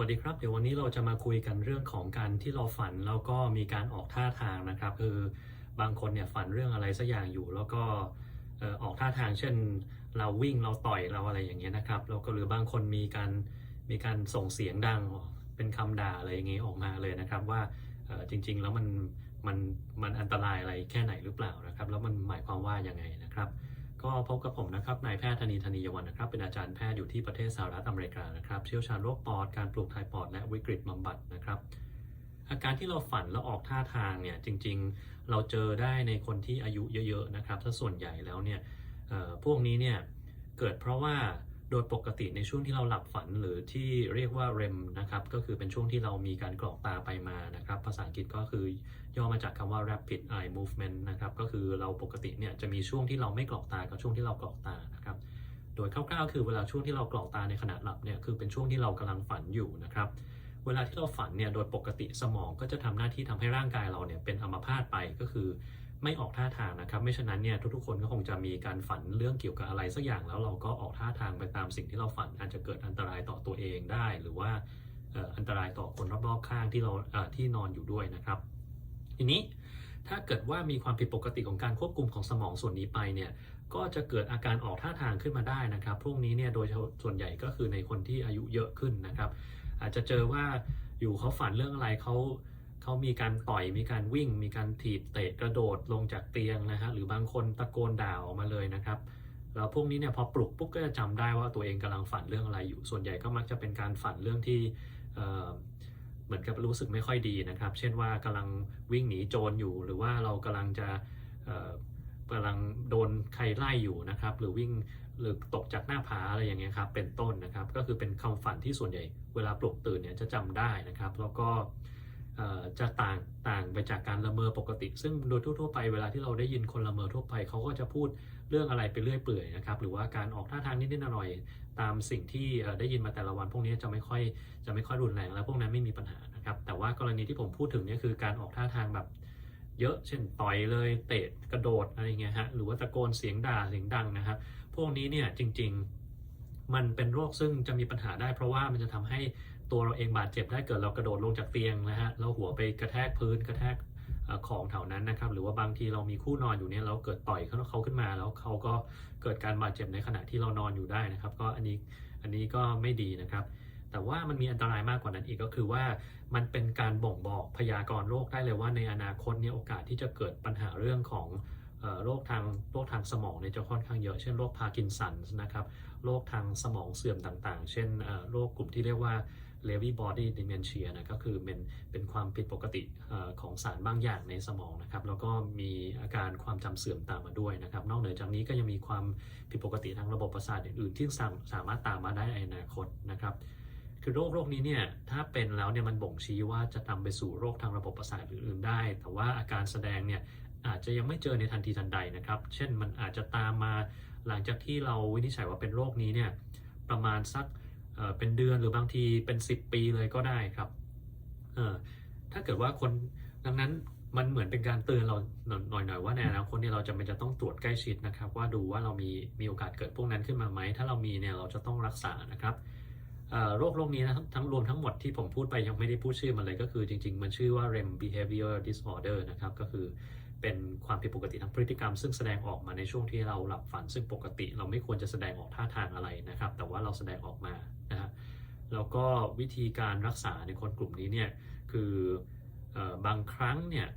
วัสดีครับ เดี๋ยววันนี้เราจะมาคุยกันเรื่องของการที่เราฝันแล้วก็มีการออกท่าทางนะครับ คือบางคนเนี่ยฝันเรื่องอะไรสักอย่างอยู่ แล้วก็ออกท่าทางเช่น เราวิ่งเราต่อยเราอะไรอย่างเงี้ยนะครับแล้วก็หรือบางคนมีการมีการส่งเสียงดังเป็นคำด่าอะไรอย่างเงี้ยออกมาเลยนะครับ ว่าจริง ๆ แล้วมันมันมันอันตรายอะไรแค่ไหนหรือเปล่านะครับ แล้วมันหมายความว่ายังไงนะครับ ก็พบกับผมนะครับนายแพทย์ธนีธนียวันนะครับ เป็นอาจารย์แพทย์อยู่ที่ประเทศสหรัฐอเมริกานะครับ เชี่ยวชาญโรคปอดการปลูกถ่ายปอดและวิกฤตบำบัดนะครับ อาการที่เราฝันแล้วออกท่าทางเนี่ยจริงๆ เราเจอได้ในคนที่อายุเยอะๆนะครับ ถ้าส่วนใหญ่แล้วเนี่ยพวกนี้เนี่ยเกิดเพราะว่า โดยปกติในช่วงที่เราหลับฝันหรือที่เรียกว่า REM นะครับก็คือเป็นช่วงที่เรามีการกรอกตาไปมานะครับภาษาอังกฤษก็คือย่อมาจากคำว่า rapid eye movement นะครับก็คือเราปกติเนี่ยจะมีช่วงที่เราไม่กรอกตากับช่วงที่เรากรอกตานะครับโดยคร่าวๆ คือเวลาช่วงที่เรากรอกตาในขณะหลับเนี่ยคือเป็นช่วงที่เรากำลังฝันอยู่นะครับเวลาที่เราฝันเนี่ยโดยปกติสมองก็จะทำหน้าที่ทำให้ร่างกายเราเนี่ยเป็นอัมพาตไปก็คือ ไม่ออกท่าทางนะครับ ไม่ฉะนั้นเนี่ยทุกๆคนก็คงจะมีการฝันเรื่องเกี่ยวกับอะไรสักอย่างแล้วเราก็ออกท่าทางไปตามสิ่งที่เราฝันอาจจะเกิดอันตรายต่อตัวเองได้ หรือว่าอันตรายต่อคนรอบๆข้างที่เราที่นอนอยู่ด้วยนะครับ ทีนี้ถ้าเกิดว่ามีความผิดปกติของการควบคุมของสมองส่วนนี้ไปเนี่ยก็จะเกิดอาการออกท่าทางขึ้นมาได้นะครับ พวกนี้เนี่ยโดยส่วนใหญ่ก็คือในคนที่อายุเยอะขึ้นนะครับ อาจจะเจอว่าอยู่เขาฝันเรื่องอะไรเขา เขามีการต่อยมีการวิ่ง มีการถีบเตะกระโดดลงจากเตียงนะฮะหรือบางคนตะโกนด่าออกมาเลยนะครับแล้วพวกนี้เนี่ยพอปลุกปุ๊บก็จะจำได้ว่าตัวเองกำลังฝันเรื่องอะไรอยู่ ส่วนใหญ่ก็มักจะเป็นการฝันเรื่องที่เเหมือนกับรู้สึกไม่ค่อยดีนะครับ เช่นว่ากำลังวิ่งหนีโจรอยู่ หรือว่าเรากำลังจะกำลังโดนใครไล่อยู่นะครับ หรือวิ่งหรือตกจากหน้าผาอะไรอย่างเงี้ยครับเป็นต้นนะครับ ก็คือเป็นความฝันที่ส่วนใหญ่เวลาปลุกตื่นเนี่ยจะจำได้นะครับ แล้วก็ จะต่างต่างไปจากการละเมอปกติ ซึ่งโดยทั่วๆไปเวลาที่เราได้ยินคนละเมอทั่วไปเขาก็จะพูดเรื่องอะไรไปเรื่อยเปื่อยนะครับหรือว่าการออกท่าทางนิดๆหน่อยๆตามสิ่งที่ได้ยินมาแต่ละวัน พวกนี้จะไม่ค่อยจะไม่ค่อยรุนแรงแล้วพวกนั้นไม่มีปัญหานะครับแต่ว่ากรณีที่ผมพูดถึงนี่คือการออกท่าทางแบบเยอะเช่นต่อยเลยเตะกระโดดอะไรเงี้ยฮะหรือว่าตะโกนเสียงด่าเสียงดังนะครับพวกนี้เนี่ยจริง ๆ มันเป็นโรคซึ่งจะมีปัญหาได้ เพราะว่ามันจะทำให้ ตัวเราเองบาดเจ็บได้เกิดเรากระโดดลงจากเตียงนะฮะแล้วหัวไปกระแทกพื้นกระแทกของแถวนั้นนะครับหรือว่าบางทีเรามีคู่นอนอยู่เนี่ยเราเกิดต่อยเขาขึ้นมาแล้วเขาก็เกิดการบาดเจ็บในขณะที่เรานอนอยู่ได้นะครับ ก็อันนี้อันนี้ก็ไม่ดีนะครับ แต่ว่ามันมีอันตรายมากกว่านั้นอีกก็คือว่ามันเป็นการบ่งบอกพยากรณ์โรคได้เลยว่าในอนาคตเนี่ยโอกาสที่จะเกิดปัญหาเรื่องของโรคทางโรคทางสมองเนี่ยจะค่อนข้างเยอะเช่นโรคพาร์กินสันนะครับโรคทางสมองเสื่อมต่างๆ เช่นโรคกลุ่มที่เรียกว่า Lewy body dementia นะก็คือเป็นเป็นความผิดปกติของสารบางอย่างในสมองนะครับ แล้วก็มีอาการความจำเสื่อมตามมาด้วยนะครับ นอกเหนือจากนี้ก็ยังมีความผิดปกติทางระบบประสาทอื่นๆที่สามสามารถตามมาได้ในอนาคตนะครับคือโรคโรคนี้เนี่ยถ้าเป็นแล้วเนี่ยมันบ่งชี้ว่าจะนำไปสู่โรคทางระบบประสาทอื่นๆได้ แต่ว่าอาการแสดงเนี่ยอาจจะยังไม่เจอในทันทีทันใดนะครับ เช่นมันอาจจะตามมาหลังจากที่เราวินิจฉัยว่าเป็นโรคนี้เนี่ยประมาณสัก เอ่อเป็นเดือนหรือบางทีเป็น 10 ปีเลยก็ได้ครับเอ่อถ้าเกิดว่าคนดังนั้นมันเหมือนเป็นการเตือนเราหน่อยๆว่าในอนาคตเนี่ยเราจะเป็นจะต้องตรวจใกล้ชิดนะครับ ว่าดูว่าเรามีมีโอกาสเกิดพวกนั้นขึ้นมาไหมถ้าเรามีเนี่ยเราจะต้องรักษานะครับเอ่อโรคโรคนี้นะทั้งทั้งรวมทั้งหมดที่ผมพูดไปยังไม่ได้พูดชื่อมันเลยก็คือจริง ๆ มันชื่อว่า REM behavior disorder นะครับก็คือ เป็นความผิดปกติทางพฤติกรรม ซึ่งแสดงออกมาในช่วงที่เราหลับฝัน ซึ่งปกติเราไม่ควรจะแสดงออกท่าทางอะไรนะครับ แต่ว่าเราแสดงออกมานะฮะแล้วก็วิธีการรักษาในคนกลุ่มนี้เนี่ยคือเอ่อบางครั้งเนี่ย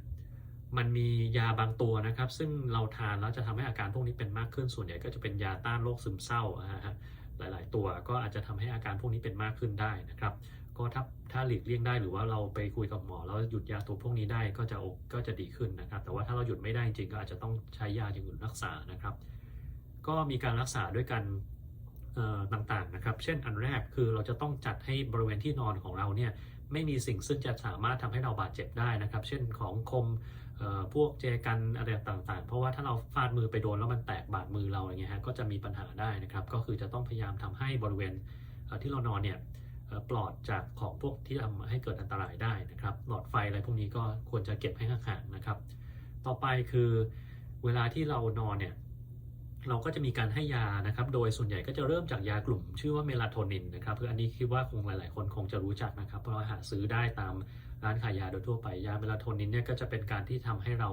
มันมียาบางตัวนะครับ ซึ่งเราทานแล้วจะทำให้อาการพวกนี้เป็นมากขึ้นส่วนใหญ่ก็จะเป็นยาต้านโรคซึมเศร้านะฮะหลาย ๆ ตัวก็อาจจะทำให้อาการพวกนี้เป็นมากขึ้นได้นะครับ ก็ถ้าถ้าหลีกเลี่ยงได้หรือว่าเราไปคุยกับหมอแล้วหยุดยาตัวพวกนี้ได้ก็จะอกก็จะดีขึ้นนะครับ แต่ว่าถ้าเราหยุดไม่ได้จริงก็อาจจะต้องใช้ยาอย่างอื่นรักษานะครับ ก็มีการรักษาด้วยกันต่างๆนะครับ เช่นอันแรกคือเราจะต้องจัดให้บริเวณที่นอนของเราเนี่ยไม่มีสิ่งซึ่งจะสามารถทำให้เราบาดเจ็บได้นะครับ เช่นของคมพวกเจกันอะไรต่างๆ เพราะว่าถ้าเราฟาดมือไปโดนแล้วมันแตกบาดมือเราอย่างเงี้ยฮะก็จะมีปัญหาได้นะครับ ก็คือจะต้องพยายามทำให้บริเวณที่เรานอนเนี่ย ปลอดจากของพวกที่ทำให้เกิดอันตรายได้นะครับ หลอดไฟอะไรพวกนี้ก็ควรจะเก็บให้ห่างๆนะครับ ต่อไปคือเวลาที่เรานอนเนี่ยเราก็จะมีการให้ยานะครับ โดยส่วนใหญ่ก็จะเริ่มจากยากลุ่ม ชื่อว่าเมลาโทนินนะครับคืออันนี้คิดว่าคงหลาย ๆ คนคงจะรู้จักนะครับ เพราะว่าหาซื้อได้ตามร้านขายยาโดยทั่วไป ยาเมลาโทนินเนี่ยก็จะเป็นการที่ทำให้เรา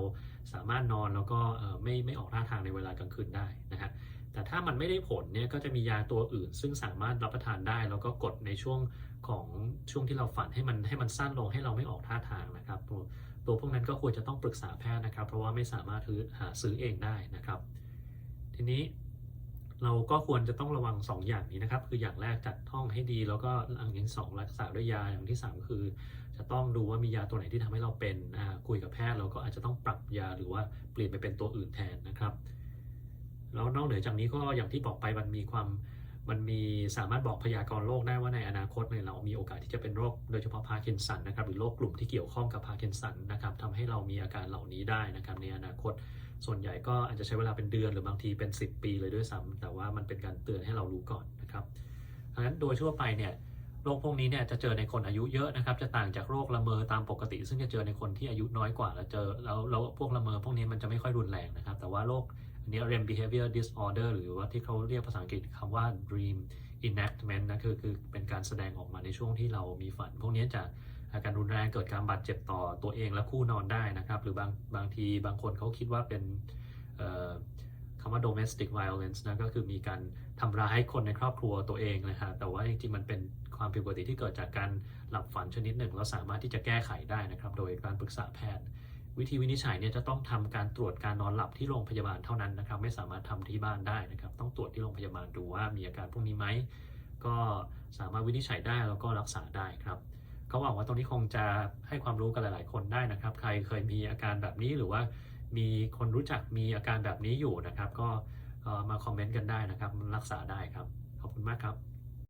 สามารถนอนแล้วก็ไม่ไม่ออกท่าทางในเวลากลางคืนได้นะฮะ แต่ถ้ามันไม่ได้ผลเนี่ยก็จะมียาตัวอื่น ซึ่งสามารถรับประทานได้ แล้วก็กดในช่วงของช่วงที่เราฝันให้มันให้มันสั้นลงให้เราไม่ออกท่าทางนะครับตัวตัวพวกนั้นก็ควรจะต้องปรึกษาแพทย์นะครับ เพราะว่าไม่สามารถหาซื้อเองได้นะครับ ทีนี้เราก็ควรจะต้องระวัง 2 อย่างนี้นะครับ คืออย่างแรกจัดท่องให้ดี แล้วก็อย่างที่สองรักษาด้วยยาอย่างที่สามคือ จะต้องดูว่ามียาตัวไหนที่ทำให้เราเป็นคุยกับแพทย์เราก็อาจจะต้องปรับยาหรือว่าเปลี่ยนไปเป็นตัวอื่นแทนนะครับ แล้วนอกเหนือจากนี้ก็อย่างที่บอกไปมันมีความมันมีสามารถบอกพยากรณ์โรคได้ว่าในอนาคตเนี่ยเรามีโอกาสที่จะเป็นโรคโดยเฉพาะพาร์กินสันนะครับหรือโรคกลุ่มที่เกี่ยวข้องกับพาร์กินสันนะครับทำให้เรามีอาการเหล่านี้ได้นะครับในอนาคตส่วนใหญ่ก็อาจจะใช้เวลาเป็นเดือนหรือบางทีเป็น 10 ปีเลยด้วยซ้ำแต่ว่ามันเป็นการเตือนให้เรารู้ก่อนนะครับดังนั้นโดยทั่วไปเนี่ย โรคพวกนี้เนี่ยจะเจอในคนอายุเยอะนะครับ จะต่างจากโรคละเมอตามปกติ ซึ่งจะเจอในคนที่อายุน้อยกว่าแล้วเจอแล้วแล้วพวกละเมอพวกนี้มันจะไม่ค่อยรุนแรงนะครับ แต่ว่าโรคอันนี้ REM behavior disorder หรือว่าที่เขาเรียกภาษาอังกฤษคำว่า dream enactment นะคือคือเป็นการแสดงออกมาในช่วงที่เรามีฝัน พวกนี้จะอาการรุนแรงเกิดการบาดเจ็บต่อตัวเองและคู่นอนได้นะครับ หรือบางบางทีบางคนเขาคิดว่าเป็นเอ่อ คำว่า domestic violence นะก็คือมีการทำร้ายคนในครอบครัวตัวเองนะฮะแต่ว่าจริงๆมันเป็นความผิดปกติที่เกิดจากการหลับฝันชนิดหนึ่งเราสามารถที่จะแก้ไขได้นะครับ โดยการปรึกษาแพทย์ วิธีวินิจฉัยเนี่ยจะต้องทำการตรวจการนอนหลับที่โรงพยาบาลเท่านั้นนะครับ ไม่สามารถทำที่บ้านได้นะครับ ต้องตรวจที่โรงพยาบาลดูว่ามีอาการพวกนี้ไหมก็สามารถวินิจฉัยได้แล้วก็รักษาได้ครับก็หวังว่าตรงนี้คงจะให้ความรู้กับหลาย ๆ คนได้นะครับ ใครเคยมีอาการแบบนี้หรือว่า มีคนรู้จักมีอาการแบบนี้อยู่นะครับ ก็มาคอมเมนต์กันได้นะครับ รักษาได้ครับ ขอบคุณมากครับ